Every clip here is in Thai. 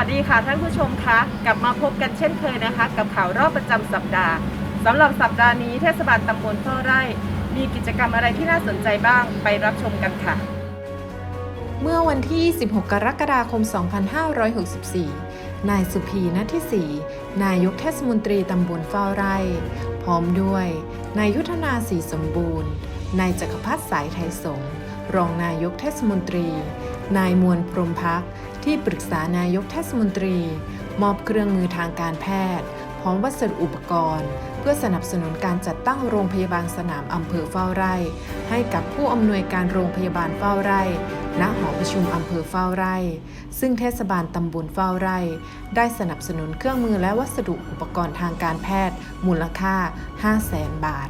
ัสดีค่ะท่านผู้ชมคะกลับมาพบกันเช่นเคยนะคะ กับข่าวรอบประจำสัปดาห์สำหรับสัปดาห์นี้เทศบาลตำบลเฝ้าไร่ มีกิจกรรมอะไรที่น่าสนใจบ้างไปรับชมกันค่ะ เมื่อวันที่26กรกฎาคม 2564 นายสุพีนัทที่สีนายกเทศมนตรีตำบลเฝ้าไร่ พร้อมด้วยนายยุทธนาสีสมบูรณ์นายจักรพัฒสายไทยสงรองนายกเทศมนตรี นายมวลพรมพัก ที่ปรึกษานายกเทศมนตรี มอบเครื่องมือทางการแพทย์ พร้อมวัสดุอุปกรณ์ เพื่อสนับสนุนการจัดตั้งโรงพยาบาลสนามอำเภอเฝ้าไร่ ให้กับผู้อำนวยการโรงพยาบาลเฝ้าไร่ ณ หอประชุมอำเภอเฝ้าไร่ ซึ่งเทศบาลตำบลเฝ้าไร่ ได้สนับสนุนเครื่องมือและวัสดุอุปกรณ์ทางการแพทย์ มูลค่า 5 0 0แสนบาท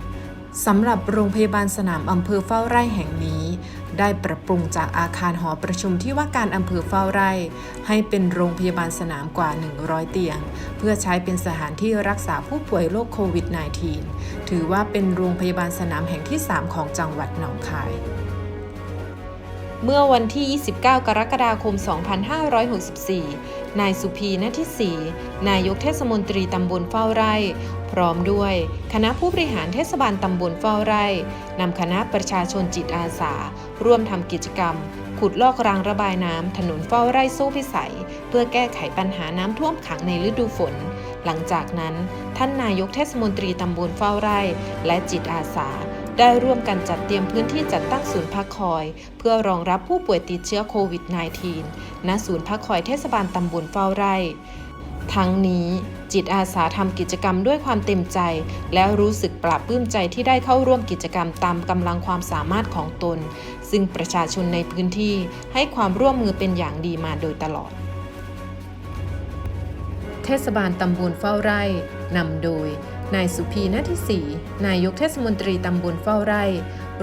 สำหรับโรงพยาบาลสนามอำเภอเฝ้าไร่แห่งนี้ ได้ปรับปรุงจากอาคารหอประชุมที่ว่าการอำเภอเฝ้าไร่ ให้เป็นโรงพยาบาลสนามกว่า 100 เตียง เพื่อใช้เป็นสถานที่รักษาผู้ป่วยโรคโควิด -19 ถือว่าเป็นโรงพยาบาลสนามแห่งที่ 3 ของจังหวัดหนองคายเมื่อวันที่ 29 กรกฎาคม 2564 นายสุพีนทิศีนายกเทศมนตรีตำบลเฝ้าไร่ พร้อมด้วย คณะผู้บริหารเทศบาลตำบลเฝ้าไร่นำคณะประชาชนจิตอาสา ร่วมทำกิจกรรม ขุดลอกรางระบายน้ำถนนเฝ้าไร่สู้พิสัย เพื่อแก้ไขปัญหาน้ำท่วมขังในฤดูฝน หลังจากนั้น ท่านนายกเทศมนตรีตำบลเฝ้าไร่ และจิตอาสา ได้ร่วมกันจัดเตรียมพื้นที่จัดตั้งศูนย์พักคอย เพื่อรองรับผู้ป่วยติดเชื้อโควิด -19 ณ ศูนย์พักคอยเทศบาลตำบลเฝ้าไร่ทั้งนี้จิตอาสาทำกิจกรรมด้วยความเต็มใจ และรู้สึกปลาบปลื้มใจที่ได้เข้าร่วมกิจกรรมตามกำลังความสามารถของตน ซึ่งประชาชนในพื้นที่ให้ความร่วมมือเป็นอย่างดีมาโดยตลอด เทศบาลตำบลเฝ้าไร่นำโดย นายสุพีนาทิศรีนายกเทศมนตรีตำบลเฝ้าไร่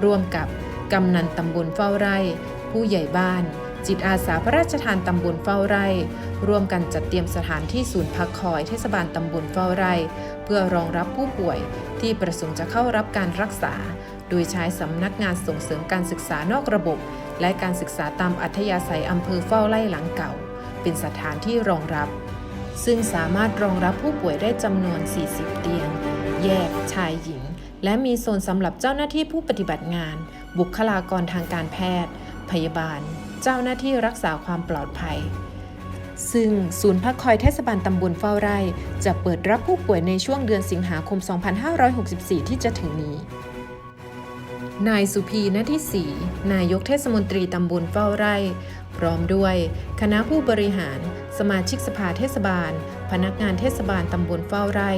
ร่วมกับกำนันตำบลเฝ้าไร่ ผู้ใหญ่บ้าน จิตอาสาพระราชทานตำบลเฝ้าไร่ ร่วมกันจัดเตรียมสถานที่ศูนย์พักคอยเทศบาลตำบลเฝ้าไร่ เพื่อรองรับผู้ป่วยที่ประสงค์จะเข้ารับการรักษา โดยใช้สำนักงานส่งเสริมการศึกษานอกระบบ และการศึกษาตามอัธยาศัยอำเภอเฝ้าไร่หลังเก่า เป็นสถานที่รองรับ ซึ่งสามารถรองรับผู้ป่วยได้จำนวน 40 เตียง แยกชายหญิง และมีโซนสำหรับเจ้าหน้าที่ผู้ปฏิบัติงาน บุคลากรทางการแพทย์ พยาบาล เจ้าหน้าที่รักษาความปลอดภัย ซึ่งศูนย์พักคอยเทศบาลตำบลเฝ้าไร่ จะเปิดรับผู้ป่วยในช่วงเดือนสิงหาคม 2564 ที่จะถึงนี้ นายสุพีนทิศรีนายกเทศมนตรีตำบลเฝ้าไร่ พร้อมด้วย คณะผู้บริหาร สมาชิกสภาเทศบาล พนักงานเทศบาลตำบลเฝ้าไร่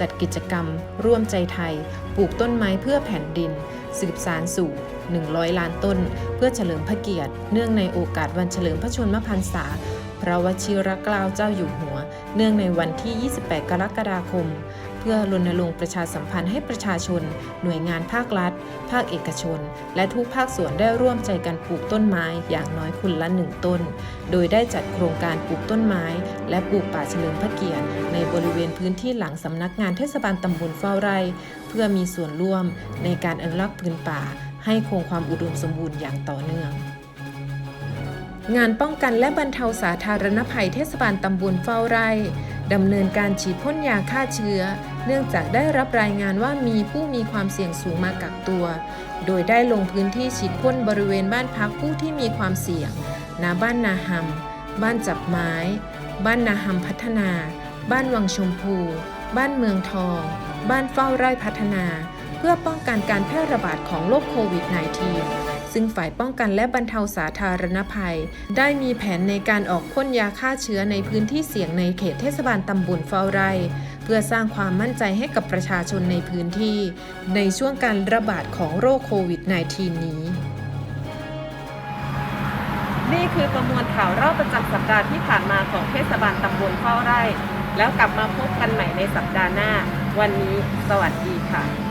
จัดกิจกรรม ร่วมใจไทย ปลูกต้นไม้เพื่อแผ่นดิน สืบสารสู่ 100 ล้านต้น เพื่อเฉลิมพระเกียรติ เนื่องในโอกาสวันเฉลิมพระชนมพรรษา พระวชิรเกล้าเจ้าอยู่หัว เนื่องในวันที่ 28 กรกฎาคม พื่อรณรงค์ประชาสัมพันธ์ให้ประชาชน หน่วยงานภาครัฐ ภาคเอกชน และทุกภาคส่วนได้ร่วมใจกันปลูกต้นไม้อย่างน้อยคนละหนึ่งต้น โดยได้จัดโครงการปลูกต้นไม้ และปลูกป่าเฉลิมพระเกียรติในบริเวณพื้นที่หลังสำนักงานเทศบาลตำบลเฝ้าไร่ เพื่อมีส่วนร่วมในการอนุรักษ์พื้นป่า ให้คงความอุดมสมบูรณ์อย่างต่อเนื่องงานป้องกันและบรรเทาสาธารณภัยเทศบาลตำบลเฝ้าไร่ ดำเนินการฉีดพ่นยาฆ่าเชื้อ เนื่องจากได้รับรายงานว่ามีผู้มีความเสี่ยงสูงมากักตัว โดยได้ลงพื้นที่ฉีดพ่นบริเวณบ้านพักผู้ที่มีความเสี่ยงณบ้านนาฮัมบ้านจับไม้ บ้านนาฮัมพัฒนา บ้านวังชมพู บ้านเมืองทอง บ้านเฝ้าไร่พัฒนา เพื่อป้องกันการแพร่ระบาดของโรคโควิด -19 ซึ่งฝ่ายป้องกันและบรรเทาสาธารณภัย ได้มีแผนในการออกพ่นยาฆ่าเชื้อในพื้นที่เสี่ยงในเขตเทศบาลตำบลเฝ้าไร่ เพื่อสร้างความมั่นใจให้กับประชาชนในพื้นที่ในช่วงการระบาดของโรคโควิด -19 นี้ นี่คือประมวลข่าวรอบประจำสัปดาห์ที่ผ่านมาของเทศบาลตำบลเฝ้าไร่ แล้วกลับมาพบกันใหม่ในสัปดาห์หน้า วันนี้ สวัสดีค่ะ